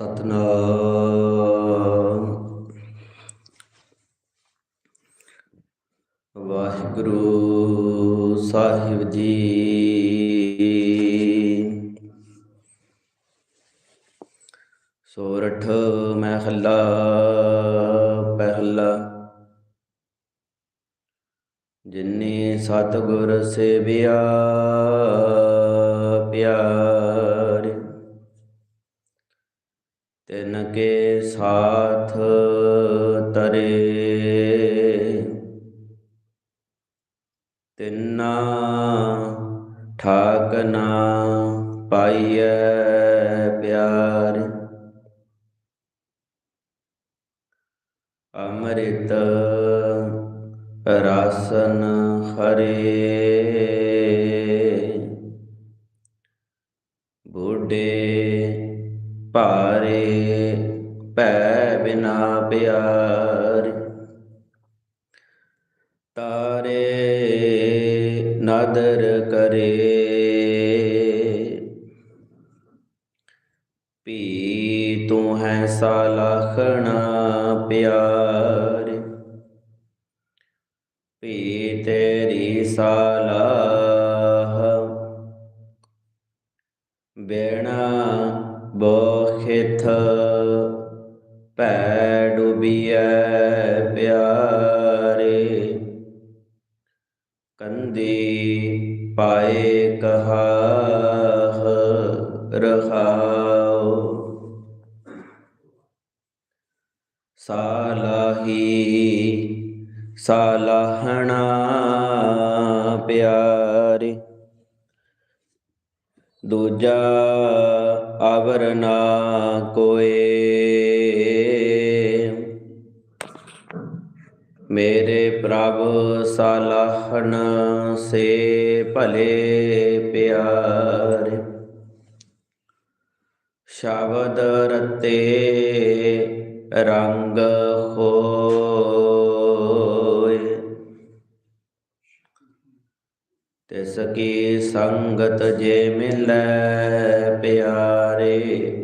ਸਤਨਾਮ। ਵਾਹਿਗੁਰੂ ਸਾਹਿਬ ਜੀ। ਸੋਰਠ ਮਹਿਲਾ ਪਹਿਲਾ। ਜਿਨੇ ਸਤਿਗੁਰ ਸੇਵਿਆ ਕੇ ਸਾਥ ਨਦਰ ਕਰੇ। ਪੀ ਤੂੰ ਹੈ ਸਾਲਖਣਾ ਪਿਆਰ। ਪੀ ਤੇਰੀ ਸਾਲਾਹ। ਬੇਣਾ ਬੋਖਿਥ ਭੈ ਡੁਬੀਐ। ਦੀ ਪਾਏ ਕਹਾਹ ਰਹਾਉ। ਸਾਲਾਹੀ ਸਾਲਾਹਣਾ ਪਿਆਰੇ ਦੂਜਾ ਅਵਰ ਨਾ ਕੋਏ। ਮੇਰੇ ਪ੍ਰਭ ਸਲਾਹਣ ਸੇ ਭਲੇ ਪਿਆਰ। ਸ਼ਬਦ ਰਤੇ ਰੰਗ ਹੋਏ। ਤਿਸ ਕੀ ਸੰਗਤ ਜੇ ਮਿਲੈ ਪਿਆਰੇ।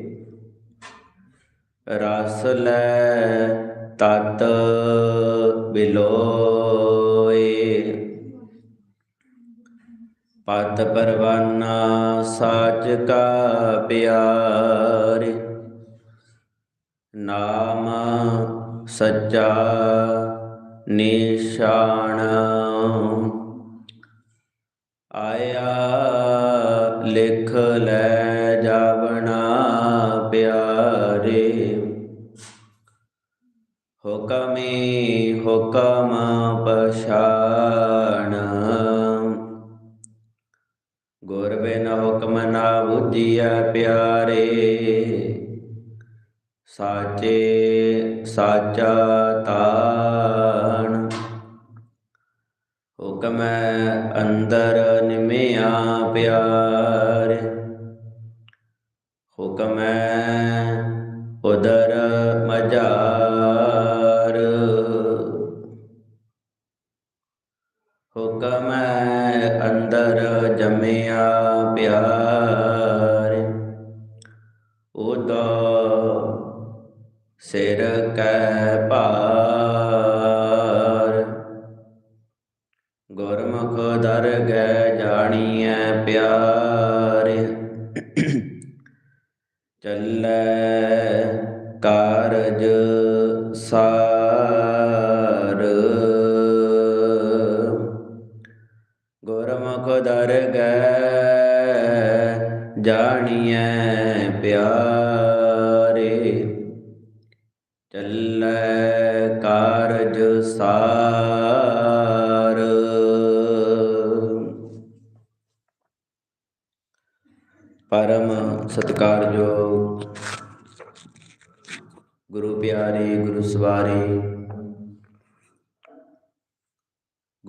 ਰਸ ਲੈ ਤਤ ਬਿਲੋਏ। ਪਤ ਪਰਵਾਨਾ ਸਾਚ ਕਾ ਪਿਆਰੇ ਨਾਮ ਸੱਚਾ ਨਿਸ਼ਾਨ। ਪਛਾਣ ਗੁਰ ਬਿਨ ਹੁਕਮ ਨਾ ਬੁੱਝੀਐ ਪਿਆਰੇ। ਸਾਚੇ, ਸਾਚਾ ਤਾਣ। ਹੁਕਮ ਅੰਦਰ ਨਿਮਿਆ ਪਿਆਰ। ਹੁਕਮ ਉਦਰ ਮਜ਼ਾ ਜਮਿਆ ਪਿਆਰ। ਉਦਾ ਸਿਰ ਕੈ ਭਾਰ। ਗੁਰਮੁਖ ਦਰਗਹਿ ਜਾਣੀਐ ਪਿਆਰੇ। ਚੱਲੈ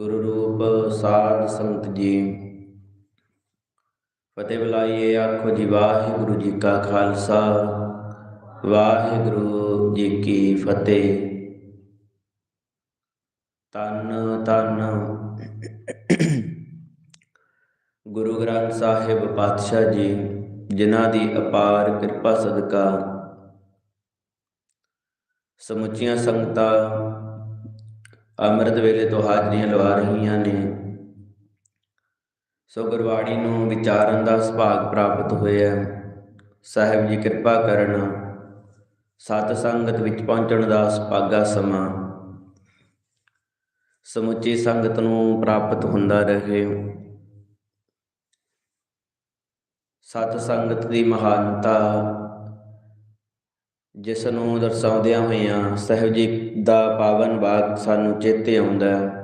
ਗੁਰੂ ਰੂਪ ਸਾਧ ਸੰਤ ਜੀ। ਫਤਿਹ ਬੁਲਾਈਏ ਆਖੋ ਜੀ, ਵਾਹਿਗੁਰੂ ਜੀ ਕਾ ਖਾਲਸਾ, ਵਾਹਿਗੁਰੂ ਜੀ ਕੀ ਫਤਿਹ। ਤਨ ਤਨ ਗੁਰੂ ਗ੍ਰੰਥ ਸਾਹਿਬ ਪਾਤਸ਼ਾਹ ਜੀ, ਜਿਨ੍ਹਾਂ ਦੀ ਅਪਾਰ ਕਿਰਪਾ ਸਦਕਾ ਸਮੁੱਚੀਆਂ ਸੰਗਤਾਂ ਅੰਮ੍ਰਿਤ ਵੇਲੇ ਤੋਂ ਹਾਜ਼ਰੀਆਂ ਲਵਾ ਰਹੀਆਂ ਨੇ। ਸੋ ਗੁਰਬਾਣੀ ਨੂੰ ਵਿਚਾਰਨ ਦਾ ਸੁਭਾਗ ਪ੍ਰਾਪਤ ਹੋਇਆ। ਸਾਹਿਬ ਜੀ ਕਿਰਪਾ ਕਰਨ ਸਤ ਸੰਗਤ ਵਿੱਚ ਪਹੁੰਚਣ ਦਾ ਸੁਭਾਗਾ ਸਮਾਂ। ਸਮੁੱਚੀ ਸੰਗਤ ਨੂੰ ਪ੍ਰਾਪਤ ਹੁੰਦਾ ਰਹੇ। ਸਤ ਸੰਗਤ ਦੀ ਮਹਾਨਤਾ ਜਿਸ ਨੂੰ ਦਰਸਾਉਂਦਿਆਂ ਹੋਇਆਂ ਸਾਹਿਬ ਜੀ ਦਾ ਪਾਵਨ ਬਾਗ ਸਾਨੂੰ ਚੇਤੇ ਆਉਂਦਾ ਹੈ।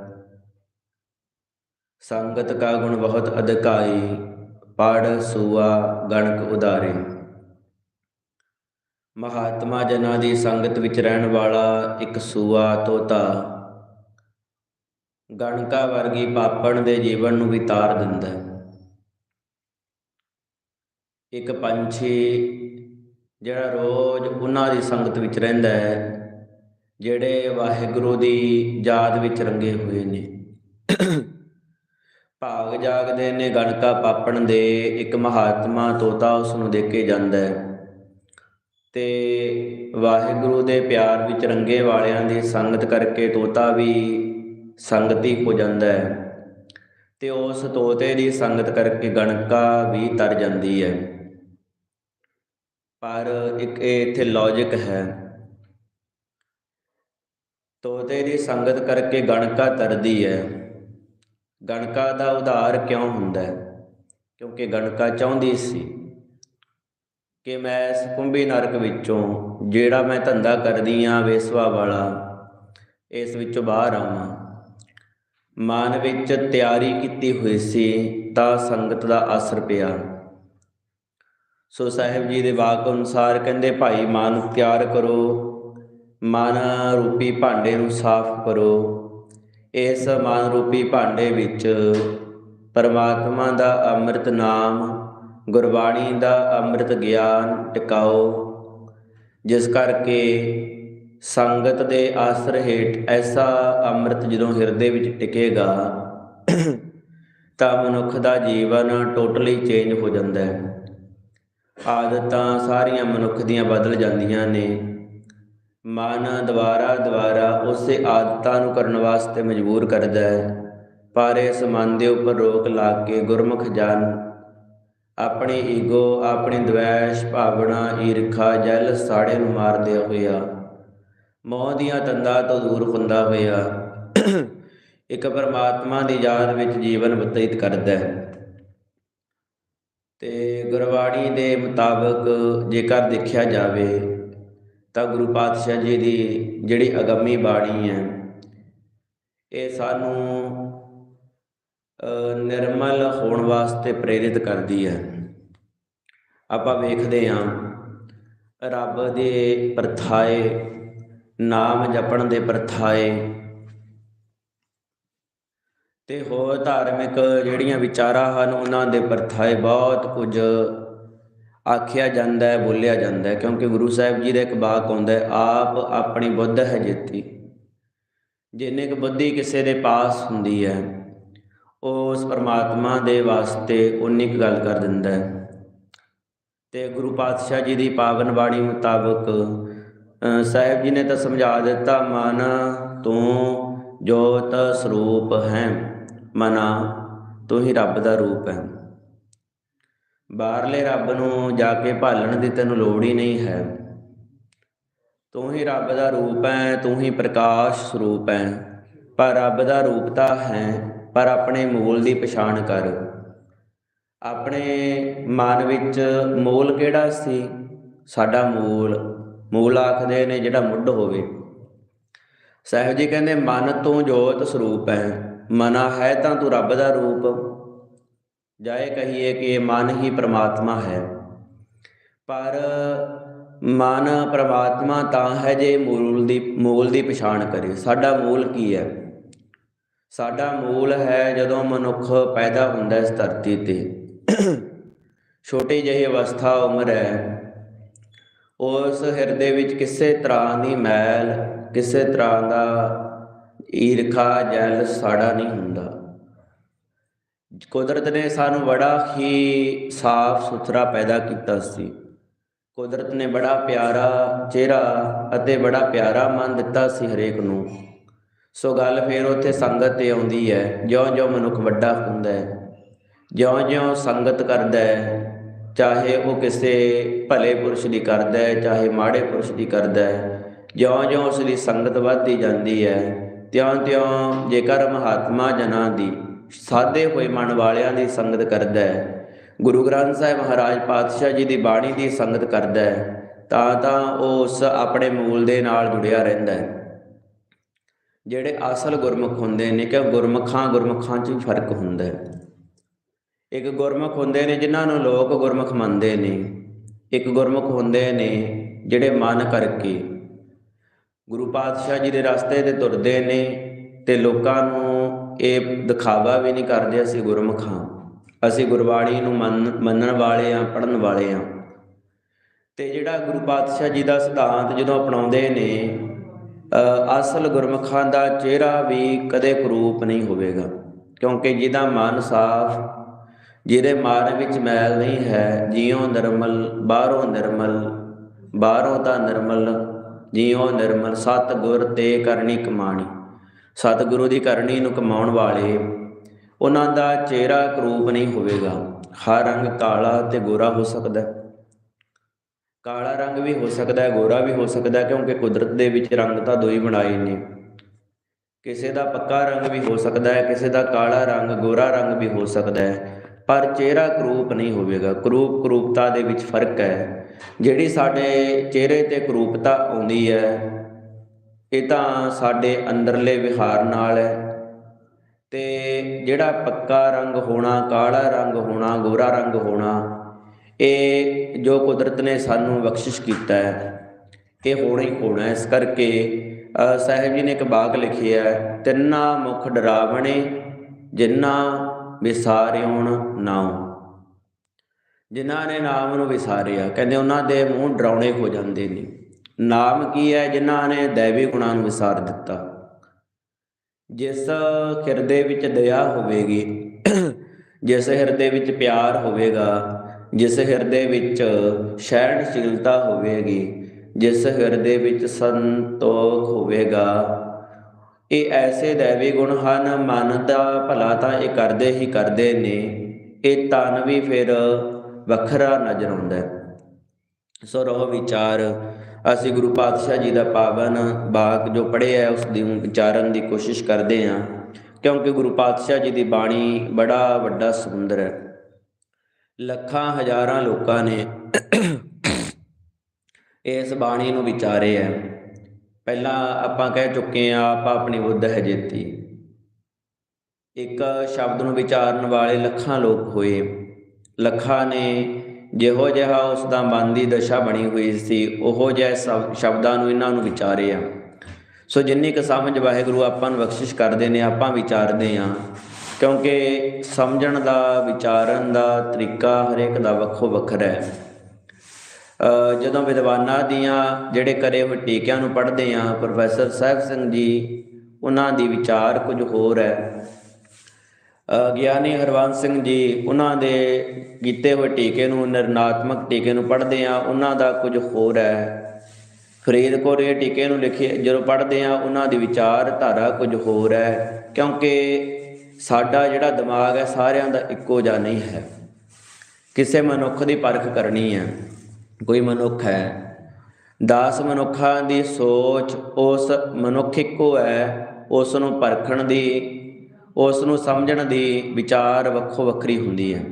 ਸੰਗਤ ਕਾ ਗੁਣ ਬਹੁਤ ਅਧਿਕਾਈ ਪੜ ਸੂਆ, ਗਣਕ ਉਦਾਰੇ ਮਹਾਤਮਾ ਜਨਾਂ ਦੀ ਸੰਗਤ ਵਿੱਚ ਰਹਿਣ ਵਾਲਾ ਇੱਕ ਸੂਆ ਤੋਤਾ ਗਣਕਾ ਵਰਗੀ ਪਾਪਣ ਦੇ ਜੀਵਨ ਨੂੰ ਵੀ ਤਾਰ ਦਿੰਦਾ ਹੈ। ਇੱਕ ਪੰਛੀ ਜਿਹੜਾ ਰੋਜ਼ ਉਹਨਾਂ ਦੀ ਸੰਗਤ ਵਿੱਚ ਰਹਿੰਦਾ ਹੈ, ਜਿਹੜੇ ਵਾਹਿਗੁਰੂ ਦੀ ਯਾਦ ਵਿੱਚ ਰੰਗੇ ਹੋਏ ਨੇ। ਭਾਗ ਜਾਗਦੇ ਨੇ, ਗਣਕਾ ਪਾਪਣ ਦੇ ਇੱਕ ਮਹਾਤਮਾ ਤੋਤਾ ਉਸ ਨੂੰ ਦੇਖ ਕੇ ਜਾਂਦਾ ਹੈ। ਤੇ ਵਾਹਿਗੁਰੂ ਦੇ ਪਿਆਰ ਵਿੱਚ ਰੰਗੇ ਵਾਲਿਆਂ ਦੀ ਸੰਗਤ ਕਰਕੇ ਤੋਤਾ ਵੀ ਸੰਗਤੀ ਹੋ ਜਾਂਦਾ ਹੈ। ਤੇ ਉਸ ਤੋਤੇ ਦੀ ਸੰਗਤ ਕਰਕੇ ਗਣਕਾ ਵੀ ਤਰ ਜਾਂਦੀ ਹੈ। ਪਰ ਇੱਕ ਇਹ ਇੱਥੇ ਲੌਜੀਕ ਹੈ। ਤੋਤੇ ਦੀ ਸੰਗਤ ਕਰਕੇ ਗਣਕਾ ਤਰਦੀ ਹੈ। ਗਣਕਾ ਦਾ ਉਧਾਰ ਕਿਉਂ ਹੁੰਦਾ ਹੈ? ਕਿਉਂਕਿ ਗਣਕਾ ਚਾਹੁੰਦੀ ਸੀ ਕਿ ਮੈਂ ਇਸ ਕੁੰਭੀ ਨਰਕ ਵਿੱਚੋਂ ਜਿਹੜਾ ਮੈਂ ਧੰਦਾ ਕਰਦੀ ਆ ਵੇਸਵਾ ਵਾਲਾ, ਇਸ ਵਿੱਚੋਂ ਬਾਹਰ ਆਵਾਂ। ਮਨ ਵਿੱਚ ਤਿਆਰੀ ਕੀਤੀ ਹੋਈ ਸੀ ਤਾਂ ਸੰਗਤ ਦਾ ਅਸਰ ਪਿਆ। ਸੋ ਸਾਹਿਬ ਜੀ ਦੇ ਵਾਕ ਅਨੁਸਾਰ ਕਹਿੰਦੇ, ਭਾਈ ਮਨ ਤਿਆਰ ਕਰੋ, ਮਨ ਰੂਪੀ ਭਾਂਡੇ ਨੂੰ ਸਾਫ਼ ਕਰੋ। ਇਸ ਮਨ ਰੂਪੀ ਭਾਂਡੇ ਵਿੱਚ ਪਰਮਾਤਮਾ ਦਾ ਅੰਮ੍ਰਿਤ ਨਾਮ, ਗੁਰਬਾਣੀ ਦਾ ਅੰਮ੍ਰਿਤ ਗਿਆਨ ਟਿਕਾਓ। ਜਿਸ ਕਰਕੇ ਸੰਗਤ ਦੇ ਆਸਰ ਹੇਠ ਐਸਾ ਅੰਮ੍ਰਿਤ ਜਦੋਂ ਹਿਰਦੇ ਵਿੱਚ ਟਿਕੇਗਾ, ਤਾਂ ਮਨੁੱਖ ਦਾ ਜੀਵਨ ਟੋਟਲੀ ਚੇਂਜ ਹੋ ਜਾਂਦਾ ਹੈ। ਆਦਤਾਂ ਸਾਰੀਆਂ ਮਨੁੱਖ ਦੀਆਂ ਬਦਲ ਜਾਂਦੀਆਂ ਨੇ। ਮਨ ਦੁਬਾਰਾ ਦੁਬਾਰਾ ਉਸੇ ਆਦਤਾਂ ਨੂੰ ਕਰਨ ਵਾਸਤੇ ਮਜਬੂਰ ਕਰਦਾ ਹੈ। ਪਰ ਇਸ ਮਨ ਦੇ ਉੱਪਰ ਰੋਕ ਲਾ ਕੇ ਗੁਰਮੁਖ ਜਨ, ਆਪਣੀ ਈਗੋ, ਆਪਣੀ ਦਵੈਸ਼, ਭਾਵਨਾ, ਈਰਖਾ, ਜਲ ਸਾੜੇ ਨੂੰ ਮਾਰਦੇ ਹੋਇਆ, ਮੋਹ ਦੀਆਂ ਤੰਦਾਂ ਤੋਂ ਦੂਰ ਹੁੰਦਾ ਹੋਇਆ, ਇੱਕ ਪਰਮਾਤਮਾ ਦੀ ਯਾਦ ਵਿੱਚ ਜੀਵਨ ਬਤੀਤ ਕਰਦਾ ਹੈ। ਗੁਰਬਾਣੀ ਦੇ ਮੁਤਾਬਕ ਜੇਕਰ ਦੇਖਿਆ ਜਾਵੇ, ਤਾਂ ਗੁਰੂ ਪਾਤਸ਼ਾਹ ਜੀ ਦੀ ਜਿਹੜੀ ਅਗੰਮੀ ਬਾਣੀ ਹੈ, ਇਹ ਸਾਨੂੰ ਨਿਰਮਲ ਹੋਣ ਵਾਸਤੇ ਪ੍ਰੇਰਿਤ ਕਰਦੀ ਹੈ। ਆਪਾਂ ਵੇਖਦੇ ਹਾਂ, ਰੱਬ ਦੇ ਪ੍ਰਥਾਏ, ਨਾਮ ਜਪਣ ਦੇ ਪ੍ਰਥਾਏ ਤੇ ਹੋਰ ਧਾਰਮਿਕ ਜਿਹੜੀਆਂ ਵਿਚਾਰਾਂ ਹਨ, ਉਹਨਾਂ ਦੇ ਪ੍ਰਥਾਏ ਬਹੁਤ ਕੁਝ ਆਖਿਆ ਜਾਂਦਾ ਹੈ, ਬੋਲਿਆ ਜਾਂਦਾ ਹੈ, ਕਿਉਂਕਿ ਗੁਰੂ ਸਾਹਿਬ ਜੀ ਦਾ ਇੱਕ ਬਾਕ ਆਉਂਦਾ ਹੈ, ਆਪ ਆਪਣੀ ਬੁੱਧ ਹੈ ਜਿੱਤੀ। ਜਿੰਨੇ ਕੁ ਬੁੱਧੀ ਕਿਸੇ ਦੇ ਪਾਸ ਹੁੰਦੀ ਹੈ ਉਸ ਪਰਮਾਤਮਾ ਦੇ ਵਾਸਤੇ ਉਨੀ ਕੁ ਗੱਲ ਕਰ ਦਿੰਦਾ ਹੈ। ਤੇ ਗੁਰੂ ਪਾਤਸ਼ਾਹ ਜੀ ਦੀ ਪਾਵਨ ਬਾਣੀ ਮੁਤਾਬਕ ਸਾਹਿਬ ਜੀ ਨੇ ਤਾਂ ਸਮਝਾ ਦਿੱਤਾ, ਮਨ ਤੂੰ ਜੋਤ ਸਰੂਪ ਹੈ। ਮਨਾ ਤੂੰ ਹੀ ਰੱਬ ਦਾ ਰੂਪ ਹੈ। ਬਾਹਰਲੇ ਰੱਬ ਨੂੰ ਜਾ ਕੇ ਭਾਲਣ ਦੀ ਤੈਨੂੰ ਲੋੜ ਹੀ ਨਹੀਂ ਹੈ। ਤੂੰ ਹੀ ਰੱਬ ਦਾ ਰੂਪ ਹੈ ਤੂੰ ਹੀ ਪ੍ਰਕਾਸ਼ ਸਰੂਪ ਹੈ। ਪਰ ਰੱਬ ਦਾ ਰੂਪ ਤਾਂ ਹੈ, ਪਰ ਆਪਣੇ ਮੂਲ ਦੀ ਪਛਾਣ ਕਰ। ਆਪਣੇ ਮਨ ਵਿੱਚ ਮੂਲ ਕਿਹੜਾ ਸੀ? ਸਾਡਾ ਮੂਲ ਮੂਲ ਆਖਦੇ ਨੇ ਜਿਹੜਾ ਮੁੱਢ ਹੋਵੇ। ਸਾਹਿਬ ਜੀ ਕਹਿੰਦੇ, ਮਨ ਤੋਂ ਜੋਤ ਸਰੂਪ ਹੈ। ਮਨਾ ਹੈ ਤਾਂ ਤੂੰ ਰੱਬ ਦਾ ਰੂਪ। ਜਾਏ ਕਹੀਏ ਕਿ ਮਨ ਹੀ ਪ੍ਰਮਾਤਮਾ ਹੈ। ਪਰ ਮਨ ਪ੍ਰਮਾਤਮਾ ਤਾਂ ਹੈ ਜੇ ਮੂਲ ਦੀ ਮੂਲ ਦੀ ਪਛਾਣ ਕਰੇ। ਸਾਡਾ ਮੂਲ ਕੀ ਹੈ? ਸਾਡਾ ਮੂਲ ਹੈ ਜਦੋਂ ਮਨੁੱਖ ਪੈਦਾ ਹੁੰਦਾ ਇਸ ਧਰਤੀ ਤੇ। ਛੋਟੀ ਜਿਹੀ ਅਵਸਥਾ ਉਮਰ ਹੈ। ਉਸ ਹਿਰਦੇ ਵਿੱਚ ਕਿਸੇ ਤਰ੍ਹਾਂ ਦੀ ਮੈਲ, ਕਿਸੇ ਤਰ੍ਹਾਂ ਦਾ ਈਰਖਾ ਜਲ ਸਾੜਾ ਨਹੀਂ ਹੁੰਦਾ। ਕੁਦਰਤ ਨੇ ਸਾਨੂੰ ਬੜਾ ਹੀ ਸਾਫ਼ ਸੁਥਰਾ ਪੈਦਾ ਕੀਤਾ ਸੀ। ਕੁਦਰਤ ਨੇ ਬੜਾ ਪਿਆਰਾ ਚਿਹਰਾ ਅਤੇ ਬੜਾ ਪਿਆਰਾ ਮਨ ਦਿੱਤਾ ਸੀ ਹਰੇਕ ਨੂੰ। ਸੋ ਗੱਲ ਫੇਰ ਉੱਥੇ ਸੰਗਤ ਤੇ ਆਉਂਦੀ ਹੈ। ਜਿਉਂ-ਜਿਉਂ ਮਨੁੱਖ ਵੱਡਾ ਹੁੰਦਾ ਹੈ, ਜਿਉਂ-ਜਿਉਂ ਸੰਗਤ ਕਰਦਾ ਹੈ, ਚਾਹੇ ਉਹ ਕਿਸੇ ਭਲੇ ਪੁਰਸ਼ ਦੀ ਕਰਦਾ ਹੈ, ਚਾਹੇ ਮਾੜੇ ਪੁਰਸ਼ ਦੀ ਕਰਦਾ ਹੈ, ਜਿਉਂ-ਜਿਉਂ ਉਸ ਦੀ ਸੰਗਤ ਵੱਧਦੀ ਜਾਂਦੀ ਹੈ ਤਿਉਂ-ਤਿਉਂ ਜੇਕਰ ਮਹਾਤਮਾ ਜਨਾਂ ਦੀ ਸਾਦੇ ਹੋਏ ਮਨ ਵਾਲਿਆਂ ਦੀ ਸੰਗਤ ਕਰਦਾ ਹੈ, ਗੁਰੂ ਗ੍ਰੰਥ ਸਾਹਿਬ ਮਹਾਰਾਜ ਪਾਤਸ਼ਾਹ ਜੀ ਦੀ ਬਾਣੀ ਦੀ ਸੰਗਤ ਕਰਦਾ ਹੈ, ਤਾਂ ਤਾਂ ਉਹ ਉਸ ਆਪਣੇ ਮੂਲ ਦੇ ਨਾਲ ਜੁੜਿਆ ਰਹਿੰਦਾ ਹੈ। ਜਿਹੜੇ ਅਸਲ ਗੁਰਮੁਖ ਹੁੰਦੇ ਨੇ, ਕਿ ਗੁਰਮੁਖਾਂ ਗੁਰਮੁਖਾਂ 'ਚ ਫ਼ਰਕ ਹੁੰਦਾ ਹੈ। ਇੱਕ ਗੁਰਮੁਖ ਹੁੰਦੇ ਨੇ ਜਿਨ੍ਹਾਂ ਨੂੰ ਲੋਕ ਗੁਰਮੁਖ ਮੰਨਦੇ ਨੇ, ਇੱਕ ਗੁਰਮੁਖ ਹੁੰਦੇ ਨੇ ਜਿਹੜੇ ਮਨ ਕਰਕੇ ਗੁਰੂ ਪਾਤਸ਼ਾਹ ਜੀ ਦੇ ਰਸਤੇ ਤੇ ਤੁਰਦੇ ਨੇ ਤੇ ਲੋਕਾਂ ਨੂੰ ਇਹ ਦਿਖਾਵਾ ਵੀ ਨਹੀਂ ਕਰਦੇ ਅਸੀਂ ਗੁਰਮੁਖ ਹਾਂ। ਅਸੀਂ ਗੁਰਬਾਣੀ ਨੂੰ ਮੰਨ, ਮੰਨਣ ਵਾਲੇ ਆ ਪੜਨ ਵਾਲੇ ਆ ਤੇ ਜਿਹੜਾ ਗੁਰੂ ਪਾਤਸ਼ਾਹ ਜੀ ਦਾ ਸਿਧਾਂਤ ਜਦੋਂ ਅਪਣਾਉਂਦੇ ਨੇ ਅਸਲ ਗੁਰਮੁਖਾਂ ਦਾ ਚਿਹਰਾ ਵੀ ਕਦੇ ਕਰੂਪ ਨਹੀਂ ਹੋਵੇਗਾ। ਕਿਉਂਕਿ ਜਿਹਦਾ ਮਨ ਸਾਫ਼, ਜਿਹਦੇ ਮਨ ਵਿੱਚ ਮੈਲ ਨਹੀਂ ਹੈ, ਜਿਉਂ ਨਿਰਮਲ, ਬਾਹਰੋਂ ਨਿਰਮਲ, ਬਾਹਰੋਂ ਤਾਂ ਨਿਰਮਲ ਜਿਉ ਨਿਰਮਲ ਸਤ ਗੁਰ ਤੇ ਕਰਨੀ ਕਮਾਣੀ। ਸਤਿਗੁਰੂ ਦੀ ਕਰਨੀ ਨੂੰ ਕਮਾਉਣ ਵਾਲੇ, ਉਹਨਾਂ ਦਾ ਚਿਹਰਾ ਕਰੂਪ ਨਹੀਂ ਹੋਵੇਗਾ। ਹਰ ਰੰਗ ਕਾਲਾ ਤੇ ਗੋਰਾ ਹੋ ਸਕਦਾ ਹੈ। ਕਾਲਾ ਰੰਗ ਵੀ ਹੋ ਸਕਦਾ ਹੈ, ਗੋਰਾ ਵੀ ਹੋ ਸਕਦਾ ਹੈ, ਕਿਉਂਕਿ ਕੁਦਰਤ ਦੇ ਵਿੱਚ ਰੰਗ ਤਾਂ ਦੋ ਹੀ ਬਣਾਏ ਨੇ। ਕਿਸੇ ਦਾ ਪੱਕਾ ਰੰਗ ਵੀ ਹੋ ਸਕਦਾ ਹੈ, ਕਿਸੇ ਦਾ ਕਾਲਾ ਰੰਗ, ਗੋਰਾ ਰੰਗ ਵੀ ਹੋ ਸਕਦਾ ਹੈ। ਪਰ ਚਿਹਰਾ ਕਰੂਪ ਨਹੀਂ ਹੋਵੇਗਾ। ਕਰੂਪ ਕਰੂਪਤਾ ਦੇ ਵਿੱਚ ਫ਼ਰਕ ਹੈ। ਜਿਹੜੀ ਸਾਡੇ ਚਿਹਰੇ ਤੇ ਕਰੂਪਤਾ ਆਉਂਦੀ ਹੈ, ਇਹ ਤਾਂ ਸਾਡੇ ਅੰਦਰਲੇ ਵਿਹਾਰ ਨਾਲ ਹੈ। ਤੇ ਜਿਹੜਾ ਪੱਕਾ ਰੰਗ ਹੋਣਾ, ਕਾਲਾ ਰੰਗ ਹੋਣਾ, ਗੋਰਾ ਰੰਗ ਹੋਣਾ, ਇਹ ਜੋ ਕੁਦਰਤ ਨੇ ਸਾਨੂੰ ਬਖਸ਼ਿਸ਼ ਕੀਤਾ ਹੈ, ਇਹ ਹੋਣਾ ਹੀ ਹੋਣਾ ਇਸ ਕਰਕੇ ਸਾਹਿਬ ਜੀ ਨੇ ਇੱਕ ਬਾਗ ਲਿਖਿਆ ਹੈ, ਤਿੰਨਾ ਮੁਖ ਡਰਾਵਣੇ ਜਿਨ੍ਹਾਂ ਵਿਸਾਰਿਉਣ ਨਾਉ। ਜਿਨ੍ਹਾਂ ਨੇ ਨਾਮ ਨੂੰ ਵਿਸਾਰਿਆ, ਕਹਿੰਦੇ ਉਹਨਾਂ ਦੇ ਮੂੰਹ ਡਰਾਉਣੇ ਹੋ ਜਾਂਦੇ ਨੇ। ਨਾਮ ਕੀ ਹੈ ਜਿਨ੍ਹਾਂ ਨੇ ਦੇਵੀ ਗੁਣਾਂ ਨੂੰ ਵਿਸਾਰ ਦਿੱਤਾ? ਜਿਸ ਹਿਰਦੇ ਵਿੱਚ ਦਇਆ ਹੋਵੇਗੀ, ਜਿਸ ਹਿਰਦੇ ਵਿੱਚ ਪਿਆਰ ਹੋਵੇਗਾ, ਜਿਸ ਹਿਰਦੇ ਵਿੱਚ ਸਹਿਣਸ਼ੀਲਤਾ ਹੋਵੇਗੀ, ਜਿਸ ਹਿਰਦੇ ਵਿੱਚ ਸੰਤੋਖ ਹੋਵੇਗਾ। ਇਹ ਐਸੇ ਦੇਵੀ ਗੁਣ ਹਨ, ਮਨ ਦਾ ਭਲਾ ਤਾਂ ਇਹ ਕਰਦੇ ਹੀ ਕਰਦੇ ਨੇ, ਇਹ ਤਨ ਵੀ ਫਿਰ ਵੱਖਰਾ ਨਜ਼ਰ ਆਉਂਦਾ ਹੈ। ਸੋ ਰੋ ਵਿਚਾਰ। ਅਸੀਂ ਗੁਰੂ ਪਾਤਸ਼ਾਹ ਜੀ ਦਾ ਪਾਵਨ ਬਾਗ ਜੋ ਪੜ੍ਹਿਆ ਹੈ, ਉਸ ਦੀ ਵਿਚਾਰਨ ਦੀ ਕੋਸ਼ਿਸ਼ ਕਰਦੇ ਹਾਂ, ਕਿਉਂਕਿ ਗੁਰੂ ਪਾਤਸ਼ਾਹ ਜੀ ਦੀ ਬਾਣੀ ਬੜਾ ਵੱਡਾ ਸਮੁੰਦਰ ਹੈ। ਲੱਖਾਂ ਹਜ਼ਾਰਾਂ ਲੋਕਾਂ ਨੇ ਇਸ ਬਾਣੀ ਨੂੰ ਵਿਚਾਰੇ ਹੈ। ਪਹਿਲਾਂ ਆਪਾਂ ਕਹਿ ਚੁੱਕੇ ਆ ਆਪ ਆਪਣੀ ਬੁੱਧ ਹੈ ਜੇਤੀ। ਇੱਕ ਸ਼ਬਦ ਨੂੰ ਵਿਚਾਰਨ ਵਾਲੇ ਲੱਖਾਂ ਲੋਕ ਹੋਏ। ਲੱਖਾਂ ਨੇ, ਜਿਹੋ ਜਿਹਾ ਉਸ ਦਾ ਮਨ ਦੀ ਦਸ਼ਾ ਬਣੀ ਹੋਈ ਸੀ, ਉਹੋ ਜਿਹੇ ਸ਼ਬ- ਸ਼ਬਦਾਂ ਨੂੰ ਇਹਨਾਂ ਨੂੰ ਵਿਚਾਰਿਆ। ਸੋ ਜਿੰਨੀ ਕੁ ਸਮਝ ਵਾਹਿਗੁਰੂ ਆਪਾਂ ਨੂੰ ਬਖਸ਼ਿਸ਼ ਕਰਦੇ ਨੇ, ਆਪਾਂ ਵਿਚਾਰਦੇ ਆ ਕਿਉਂਕਿ ਸਮਝਣ ਦਾ, ਵਿਚਾਰਨ ਦਾ ਤਰੀਕਾ ਹਰੇਕ ਦਾ ਵੱਖੋ ਵੱਖਰਾ ਹੈ। ਜਦੋਂ ਵਿਦਵਾਨਾਂ ਦੀਆਂ ਜਿਹੜੇ ਕਰੇ ਹੋਏ ਟੀਕਿਆਂ ਨੂੰ ਪੜ੍ਹਦੇ ਆ ਪ੍ਰੋਫੈਸਰ ਸਾਹਿਬ ਸਿੰਘ ਜੀ, ਉਹਨਾਂ ਦੀ ਵਿਚਾਰ ਕੁਝ ਹੋਰ ਹੈ। ਗਿਆਨੀ ਹਰਵੰਸ ਸਿੰਘ ਜੀ, ਉਹਨਾਂ ਦੇ ਕੀਤੇ ਹੋਏ ਟੀਕੇ ਨੂੰ ਨਿਰਨਾਤਮਕ ਟੀਕੇ ਨੂੰ ਪੜ੍ਹਦੇ ਆ ਉਹਨਾਂ ਦਾ ਕੁਝ ਹੋਰ ਹੈ। ਫਰੀਦਕੋਟ ਇਹ ਟੀਕੇ ਨੂੰ ਲਿਖੇ, ਜਦੋਂ ਪੜ੍ਹਦੇ ਆ ਉਹਨਾਂ ਦੀ ਵਿਚਾਰਧਾਰਾ ਕੁਝ ਹੋਰ ਹੈ, ਕਿਉਂਕਿ ਸਾਡਾ ਜਿਹੜਾ ਦਿਮਾਗ ਹੈ, ਸਾਰਿਆਂ ਦਾ ਇੱਕੋ ਜਿਹਾ ਨਹੀਂ ਹੈ। ਕਿਸੇ ਮਨੁੱਖ ਦੀ ਪਰਖ ਕਰਨੀ ਹੈ, ਕੋਈ ਮਨੁੱਖ ਹੈ। 10 ਮਨੁੱਖਾਂ ਦੀ ਸੋਚ ਉਸ ਮਨੁੱਖ ਇੱਕੋ ਹੈ, ਉਸ ਨੂੰ ਪਰਖਣ ਦੀ ਉਸ ਨੂੰ ਸਮਝਣ ਦੀ ਵਿਚਾਰ ਵੱਖੋ ਵੱਖਰੀ ਹੁੰਦੀ ਹੈ।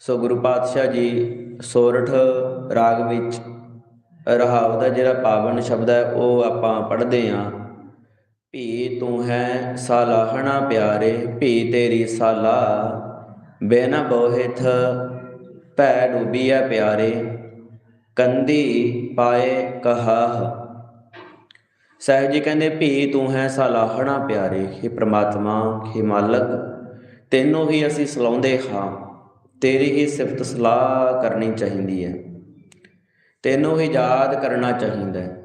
ਸੋ ਗੁਰੂ ਪਾਤਸ਼ਾਹ ਜੀ ਸੋਰਠ ਰਾਗ ਵਿੱਚ ਰਹਾਵ ਦਾ ਜਿਹੜਾ ਪਾਵਨ ਸ਼ਬਦ ਹੈ, ਉਹ ਆਪਾਂ ਪੜ੍ਹਦੇ ਆਂ ਭੀ ਤੂੰ ਹੈ ਸਾਲਾਹਣਾ ਪਿਆਰੇ, ਭੀ ਤੇਰੀ ਸਾਲਾ, ਬੇਨਾ ਬੋਹਿਥ ਭੈ ਡੂਬੀਆ ਪਿਆਰੇ। ਕੰਦੀ ਪਾਏ ਕਹਾ ਸਾਹਿਬ ਜੀ ਕਹਿੰਦੇ, ਭੀ ਤੂੰ ਹੈ ਸਾਲਾਹਣਾ ਪਿਆਰੇ हे ਪ੍ਰਮਾਤਮਾ हे ਮਾਲਕ, ਤੈਨੂੰ ਹੀ ਅਸੀਂ ਸਲਾਉਂਦੇ ਹਾਂ, ਤੇਰੀ ਹੀ ਸਿਫਤ ਸਲਾਹ ਕਰਨੀ ਚਾਹੀਦੀ ਹੈ। ਤੈਨੂੰ ਹੀ ਯਾਦ ਕਰਨਾ ਚਾਹੀਦਾ ਹੈ।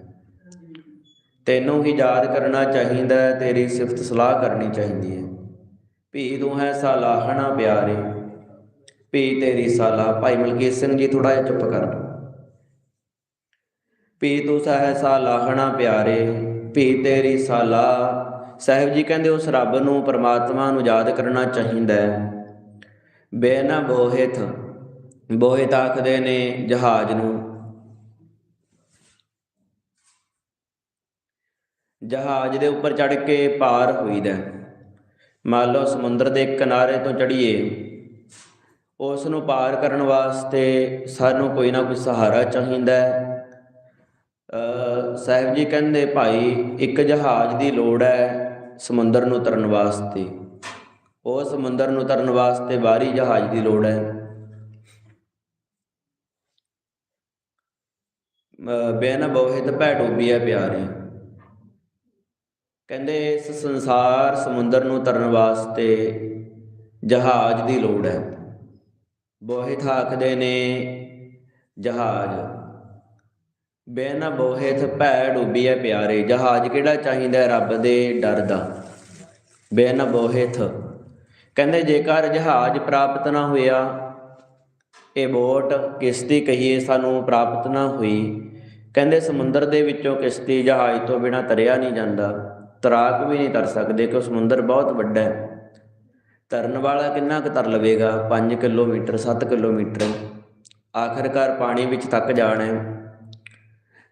ਤੈਨੂੰ ਹੀ ਯਾਦ ਕਰਨਾ ਚਾਹੀਦਾ ਹੈ, ਤੇਰੀ ਸਿਫਤ ਸਲਾਹ ਕਰਨੀ ਚਾਹੀਦੀ ਹੈ। ਭੀ ਤੂੰ ਹੈ ਸਲਾਹਣਾ ਪਿਆਰੇ, ਭੀ ਤੇਰੀ ਸਾਲਾ, ਭਾਈ ਮਲਕੀਤ ਸਿੰਘ ਜੀ ਥੋੜਾ ਜਿਹਾ ਚੁੱਪ ਕਰ ਭੀ ਤੂੰ ਸਹਸਾ ਲਾਹਣਾ ਪਿਆਰੇ ਭੀ ਤੇਰੀ ਸਾਲਾ। ਸਾਹਿਬ ਜੀ ਕਹਿੰਦੇ, ਉਸ ਰੱਬ ਨੂੰ, ਪਰਮਾਤਮਾ ਨੂੰ ਯਾਦ ਕਰਨਾ ਚਾਹੀਦਾ ਹੈ। ਬੇਨਾ ਬੋਹਿਤ ਬੋਹਿਤ ਆਖਦੇ ਨੇ ਜਹਾਜ਼ ਨੂੰ। ਜਹਾਜ਼ ਦੇ ਉੱਪਰ ਚੜ ਕੇ ਪਾਰ ਹੋਈਦਾ ਹੈ। ਮੰਨ ਲਓ, ਸਮੁੰਦਰ ਦੇ ਕਿਨਾਰੇ ਤੋਂ ਚੜੀਏ ਉਸ ਨੂੰ ਪਾਰ ਕਰਨ ਵਾਸਤੇ ਸਾਨੂੰ ਕੋਈ ਨਾ ਕੋਈ ਸਹਾਰਾ ਚਾਹੀਦਾ ਹੈ। ਸਾਹਿਬ ਜੀ ਕਹਿੰਦੇ ਭਾਈ ਇੱਕ ਜਹਾਜ਼ ਦੀ ਲੋੜ ਹੈ ਸਮੁੰਦਰ ਨੂੰ ਤਰਨ ਵਾਸਤੇ। ਉਹ ਸਮੁੰਦਰ ਨੂੰ ਤਰਨ ਵਾਸਤੇ ਬਾਹਰੀ ਜਹਾਜ਼ ਦੀ ਲੋੜ ਹੈ ਅ, ਬੇਨ ਬੋਹਿਤ ਭੈ ਡੋਬੀਐ ਪਿਆਰੇ। ਕਹਿੰਦੇ ਇਸ ਸੰਸਾਰ ਸਮੁੰਦਰ ਨੂੰ ਤਰਨ ਵਾਸਤੇ ਜਹਾਜ਼ ਦੀ ਲੋੜ ਹੈ ਬੋਹਿਤ ਆਖਦੇ ਨੇ ਜਹਾਜ਼ ਬੇਨ ਬੋਹਿਤ ਭੈ ਡੁੱਬੀਐ ਪਿਆਰੇ, ਜਹਾਜ਼ ਕਿਹੜਾ ਚਾਹੀਦਾ ਰੱਬ ਦੇ ਡਰ ਦਾ? ਬੇਨ ਬੋਹਿਤ ਕਹਿੰਦੇ ਜੇਕਰ ਜਹਾਜ਼ ਪ੍ਰਾਪਤ ਨਾ ਹੋਇਆ, ਇਹ ਬੋਟ ਕਿਸ਼ਤੀ ਕਹੀਏ ਸਾਨੂੰ ਪ੍ਰਾਪਤ ਨਾ ਹੋਈ। ਕਹਿੰਦੇ ਸਮੁੰਦਰ ਦੇ ਵਿੱਚੋਂ ਕਿਸ਼ਤੀ ਜਹਾਜ਼ ਤੋਂ ਬਿਨਾ ਤਰਿਆ ਨਹੀਂ ਜਾਂਦਾ। ਤਰਾਕ ਵੀ ਨਹੀਂ ਤਰ ਸਕਦੇ ਕਿ ਸਮੁੰਦਰ ਬਹੁਤ ਵੱਡਾ ਹੈ। ਤਰਨ ਵਾਲਾ ਕਿੰਨਾ ਕੁ ਤਰ ਲਵੇਗਾ? 5 ਕਿਲੋਮੀਟਰ 7 ਕਿਲੋਮੀਟਰ। ਆਖਰਕਾਰ ਪਾਣੀ ਵਿੱਚ ਤੱਕ ਜਾਣਾ ਹੈ।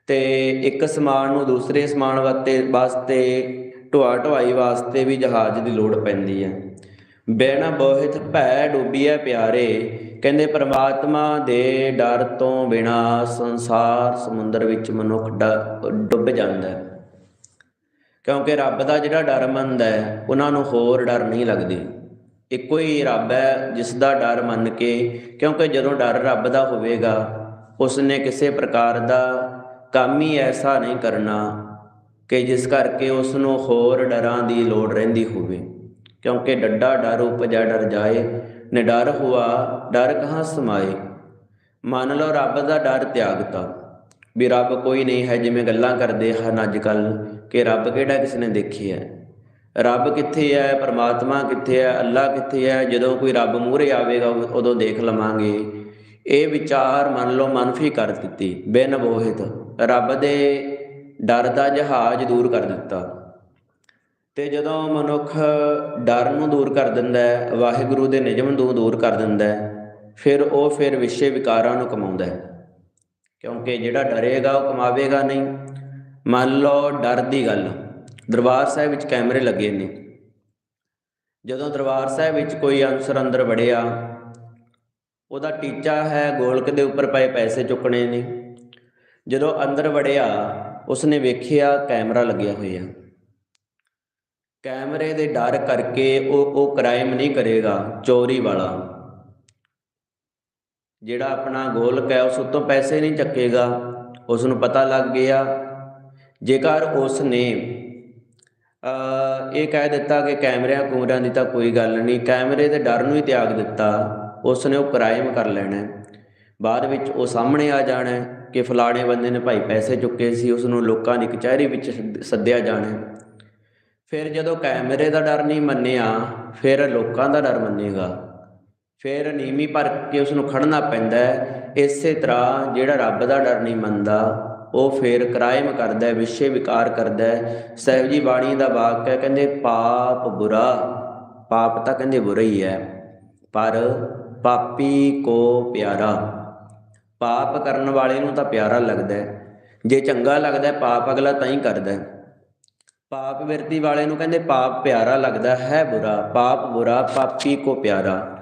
ਤੇ ਇੱਕ ਸਮਾਨ ਨੂੰ ਦੂਸਰੇ ਸਮਾਨ ਵਾਸਤੇ ਵਾਸਤੇ ਢੋਆ ਢੁਆਈ ਵਾਸਤੇ ਵੀ ਜਹਾਜ਼ ਦੀ ਲੋੜ ਪੈਂਦੀ ਹੈ। ਬਹਿਣਾ ਬਹੁਤ ਭੈ ਡੁੱਬੀਐ ਪਿਆਰੇ, ਕਹਿੰਦੇ ਪ੍ਰਮਾਤਮਾ ਦੇ ਡਰ ਤੋਂ ਬਿਨਾ ਸੰਸਾਰ ਸਮੁੰਦਰ ਵਿੱਚ ਮਨੁੱਖ ਡੁੱਬ ਜਾਂਦਾ ਹੈ। ਕਿਉਂਕਿ ਰੱਬ ਦਾ ਜਿਹੜਾ ਡਰ ਮੰਨਦਾ ਹੈ, ਉਹਨਾਂ ਨੂੰ ਹੋਰ ਡਰ ਨਹੀਂ ਲੱਗਦੇ। ਇੱਕੋ ਹੀ ਰੱਬ ਹੈ ਜਿਸ ਦਾ ਡਰ ਮੰਨ ਕੇ, ਕਿਉਂਕਿ ਜਦੋਂ ਡਰ ਰੱਬ ਦਾ ਹੋਵੇਗਾ ਉਸ ਨੇ ਕਿਸੇ ਪ੍ਰਕਾਰ ਦਾ ਕੰਮ ਹੀ ਐਸਾ ਨਹੀਂ ਕਰਨਾ ਕਿ ਜਿਸ ਕਰਕੇ ਉਸ ਨੂੰ ਹੋਰ ਡਰਾਂ ਦੀ ਲੋੜ ਰਹਿੰਦੀ ਹੋਵੇ। ਕਿਉਂਕਿ ਡੱਡਾ ਡਰ ਉਪਜਾ ਡਰ ਜਾਏ, ਨਿਡਰ ਹੁਆ ਡਰ ਕਹਾਂ ਸਮਾਏ? ਮੰਨ ਲਓ ਰੱਬ ਦਾ ਡਰ ਤਿਆਗਤਾ। ਵੀ ਰੱਬ ਕੋਈ ਨਹੀਂ ਹੈ ਜਿਵੇਂ ਗੱਲਾਂ ਕਰਦੇ ਹਨ ਅੱਜ ਕੱਲ ਕਿ ਰੱਬ ਕਿਹੜਾ ਕਿਸ ਨੇ ਦੇਖਿਆ ਰੱਬ ਕਿੱਥੇ ਹੈ? ਪਰਮਾਤਮਾ ਕਿੱਥੇ ਹੈ? ਅੱਲਾ ਕਿੱਥੇ ਹੈ? ਜਦੋਂ ਕੋਈ ਰੱਬ ਮੂਹਰੇ ਆਵੇਗਾ ਉਦੋਂ ਦੇਖ ਲਵਾਂਗੇ। ਇਹ ਵਿਚਾਰ ਮੰਨ ਲਓ ਮਨਫੀ ਕਰ ਦਿੱਤੀ ਬੇਨਬੋਹਿਤ ਰੱਬ ਦੇ ਡਰ ਦਾ ਜਹਾਜ਼ ਦੂਰ ਕਰ ਦਿੱਤਾ। ਤੇ ਜਦੋਂ ਮਨੁੱਖ ਡਰ ਨੂੰ ਦੂਰ ਕਰ ਦਿੰਦਾ ਹੈ, ਵਾਹਿਗੁਰੂ ਦੇ ਨਿਯਮ ਨੂੰ ਦੂਰ ਕਰ ਦਿੰਦਾ ਹੈ, ਫਿਰ ਉਹ ਫਿਰ ਵਿਸ਼ੇ ਵਿਕਾਰਾਂ ਨੂੰ ਕਮਾਉਂਦਾ ਹੈ। ਕਿਉਂਕਿ ਜਿਹੜਾ ਡਰੇਗਾ, ਉਹ ਕਮਾਵੇਗਾ ਨਹੀਂ। ਮੰਨ ਲਓ ਡਰ ਦੀ ਗੱਲ, ਦਰਬਾਰ ਸਾਹਿਬ ਵਿੱਚ ਕੈਮਰੇ ਲੱਗੇ ਨੇ। ਜਦੋਂ ਦਰਬਾਰ ਸਾਹਿਬ ਵਿੱਚ ਕੋਈ ਅਨਸਰ ਅੰਦਰ ਵੜਿਆ, ਉਹਦਾ ਟੀਚਾ ਹੈ, ਗੋਲਕ ਦੇ ਉੱਪਰ ਪਏ ਪੈਸੇ ਚੁੱਕਣੇ ਨੇ। ਜਦੋਂ ਅੰਦਰ ਵੜਿਆ, ਉਸਨੇ ਵੇਖਿਆ ਕੈਮਰਾ ਲੱਗਿਆ ਹੋਇਆ। ਕੈਮਰੇ ਦੇ ਡਰ ਕਰਕੇ ਉਹ ਉਹ ਕ੍ਰਾਈਮ ਨਹੀਂ ਕਰੇਗਾ, ਚੋਰੀ ਵਾਲਾ। ਜਿਹੜਾ ਆਪਣਾ ਗੋਲਕ ਹੈ, ਉਸ ਉੱਤੋਂ ਪੈਸੇ ਨਹੀਂ ਚੱਕੇਗਾ। ਉਸ ਨੂੰ ਪਤਾ ਲੱਗ ਗਿਆ। ਜੇਕਰ ਉਸ ਨੇ ਇਹ ਕਹਿ ਦਿੱਤਾ ਕਿ ਕੈਮਰਿਆਂ ਕੂਮਰਿਆਂ ਦੀ ਤਾਂ ਕੋਈ ਗੱਲ ਨਹੀਂ, ਕੈਮਰੇ ਦੇ ਡਰ ਨੂੰ ਹੀ ਤਿਆਗ ਦਿੱਤਾ ਉਸ ਨੇ ਉਹ ਕ੍ਰਾਈਮ ਕਰ ਲੈਣਾ ਬਾਅਦ ਵਿੱਚ ਉਹ ਸਾਹਮਣੇ ਆ ਜਾਣਾ ਕਿ ਫਲਾਣੇ ਬੰਦੇ ਨੇ ਭਾਈ ਪੈਸੇ ਚੁੱਕੇ ਸੀ ਉਸ ਨੂੰ ਲੋਕਾਂ ਦੀ ਕਚਹਿਰੀ ਵਿੱਚ ਸੱਦ- ਸੱਦਿਆ ਜਾਣਾ ਫਿਰ ਜਦੋਂ ਕੈਮਰੇ ਦਾ ਡਰ ਨਹੀਂ ਮੰਨਿਆ, ਫਿਰ ਲੋਕਾਂ ਦਾ ਡਰ ਮੰਨੇਗਾ। ਫਿਰ ਨੀਮੀ ਭਰ ਕੇ ਉਸ ਨੂੰ ਖੜਨਾ ਪੈਂਦਾ ਹੈ। ਇਸੇ ਤਰ੍ਹਾਂ ਜਿਹੜਾ ਰੱਬ ਦਾ ਡਰ ਨਹੀਂ ਮੰਨਦਾ, ਉਹ ਫਿਰ ਕ੍ਰਾਈਮ ਕਰਦਾ ਹੈ, ਵਿਸ਼ੇ ਵਿਕਾਰ ਕਰਦਾ ਹੈ। ਸਾਹਿਬ ਜੀ ਬਾਣੀ ਦਾ ਵਾਕ ਹੈ, ਕਹਿੰਦੇ ਪਾਪ ਬੁਰਾ, ਪਾਪ ਤਾਂ ਕਹਿੰਦੇ ਬੁਰਾ ਹੀ ਹੈ, ਪਰ ਪਾਪੀ ਕੋ ਪਿਆਰਾ। ਪਾਪ ਕਰਨ ਵਾਲੇ ਨੂੰ ਤਾਂ ਪਿਆਰਾ ਲੱਗਦਾ ਹੈ। ਜੇ ਚੰਗਾ ਲੱਗਦਾ ਪਾਪ ਅਗਲਾ ਤਾਂ ਹੀ ਕਰਦਾ ਹੈ। ਪਾਪ ਵਿਰਤੀ ਵਾਲੇ ਨੂੰ ਕਹਿੰਦੇ ਪਾਪ ਪਿਆਰਾ ਲੱਗਦਾ ਹੈ ਬੁਰਾ, ਪਾਪ ਬੁਰਾ, ਪਾਪੀ ਕੋ ਪਿਆਰਾ।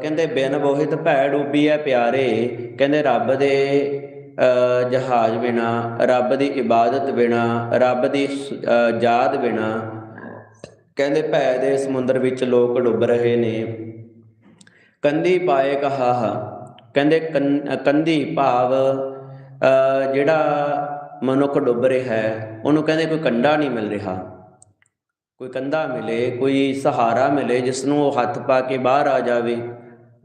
ਕਹਿੰਦੇ ਬਿਨ ਬੋਹਿਤ ਭੈ ਡੂਬੀ ਹੈ ਪਿਆਰੇ, ਕਹਿੰਦੇ ਰੱਬ ਦੇ ਅ ਜਹਾਜ਼ ਬਿਨਾ, ਰੱਬ ਦੀ ਇਬਾਦਤ ਬਿਨਾ, ਰੱਬ ਦੀ ਯਾਦ ਬਿਨਾ। ਕਹਿੰਦੇ ਭੈ ਦੇ ਸਮੁੰਦਰ ਵਿੱਚ ਲੋਕ ਡੁੱਬ ਰਹੇ ਨੇ। ਕੰਦੀ ਪਾਏ ਕਹਾ ਕਹਿੰਦੇ ਕੰ- ਕੰਦੀ ਭਾਵ ਜਿਹੜਾ ਮਨੁੱਖ ਡੁੱਬ ਰਿਹਾ ਹੈ, ਉਹਨੂੰ ਕਹਿੰਦੇ ਕੋਈ ਕੰਡਾ ਨਹੀਂ ਮਿਲ ਰਿਹਾ। ਕੋਈ ਕੰਧਾ ਮਿਲੇ, ਕੋਈ ਸਹਾਰਾ ਮਿਲੇ ਜਿਸ ਨੂੰ ਉਹ ਹੱਥ ਪਾ ਕੇ ਬਾਹਰ ਆ ਜਾਵੇ।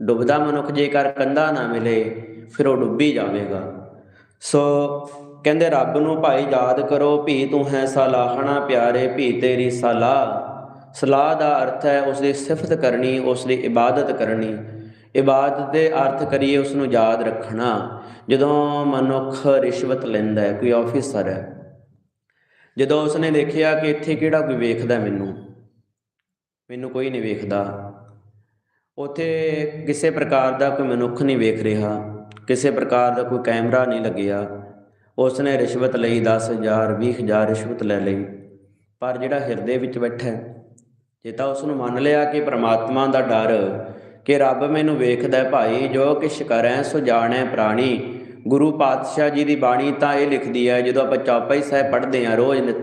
ਡੁੱਬਦਾ ਮਨੁੱਖ ਜੇਕਰ ਕੰਧਾ ਨਾ ਮਿਲੇ, ਫਿਰ ਉਹ ਡੁੱਬੀ ਜਾਵੇਗਾ। ਸੋ ਕਹਿੰਦੇ ਰੱਬ ਨੂੰ ਭਾਈ ਯਾਦ ਕਰੋ, ਭੀ ਤੂੰ ਹੈ ਸਲਾਹਣਾ ਪਿਆਰੇ, ਭੀ ਤੇਰੀ ਸਲਾਹ। ਸਲਾਹ ਦਾ ਅਰਥ ਹੈ ਉਸ ਦੀ ਸਿਫਤ ਕਰਨੀ ਉਸ ਦੀ ਇਬਾਦਤ ਕਰਨੀ। ਇਬਾਦਤ ਦੇ ਅਰਥ ਕਰੀਏ ਉਸ ਨੂੰ ਯਾਦ ਰੱਖਣਾ। ਜਦੋਂ ਮਨੁੱਖ ਰਿਸ਼ਵਤ ਲੈਂਦਾ ਹੈ, ਕੋਈ ਆਫੀਸਰ ਹੈ, ਜਦੋਂ ਉਸਨੇ ਦੇਖਿਆ ਕਿ ਇੱਥੇ ਕਿਹੜਾ ਕੋਈ ਵੇਖਦਾ ਮੈਨੂੰ ਮੈਨੂੰ ਕੋਈ ਨਹੀਂ ਵੇਖਦਾ, ਉਥੇ ਕਿਸੇ ਪ੍ਰਕਾਰ ਦਾ ਕੋਈ ਮਨੁੱਖ ਨਹੀਂ ਵੇਖ ਰਿਹਾ, ਕਿਸੇ ਪ੍ਰਕਾਰ ਦਾ ਕੋਈ ਕੈਮਰਾ ਨਹੀਂ ਲੱਗਿਆ। ਉਸਨੇ ਰਿਸ਼ਵਤ ਲਈ 10000 20000 ਰਿਸ਼ਵਤ ਲੈ ਲਈ, ਪਰ ਜਿਹੜਾ ਹਿਰਦੇ ਵਿੱਚ ਬੈਠਾ ਜੇ ਤਾਂ ਉਸ ਨੂੰ ਮੰਨ ਲਿਆ ਕਿ ਪ੍ਰਮਾਤਮਾ ਦਾ ਡਰ ਕਿ ਰੱਬ ਮੈਨੂੰ ਵੇਖਦਾ ਭਾਈ, ਜੋ ਕਿਛ ਕਰੈ ਸੋ ਜਾਣੈ ਪ੍ਰਾਣੀ। ਗੁਰੂ ਪਾਤਸ਼ਾਹ ਜੀ ਦੀ ਬਾਣੀ ਤਾਂ ਇਹ ਲਿਖਦੀ ਹੈ, ਜਦੋਂ ਆਪਾਂ ਚੌਪਈ ਸਾਹਿਬ ਪੜ੍ਹਦੇ ਹਾਂ ਰੋਜ਼ ਨਿਤ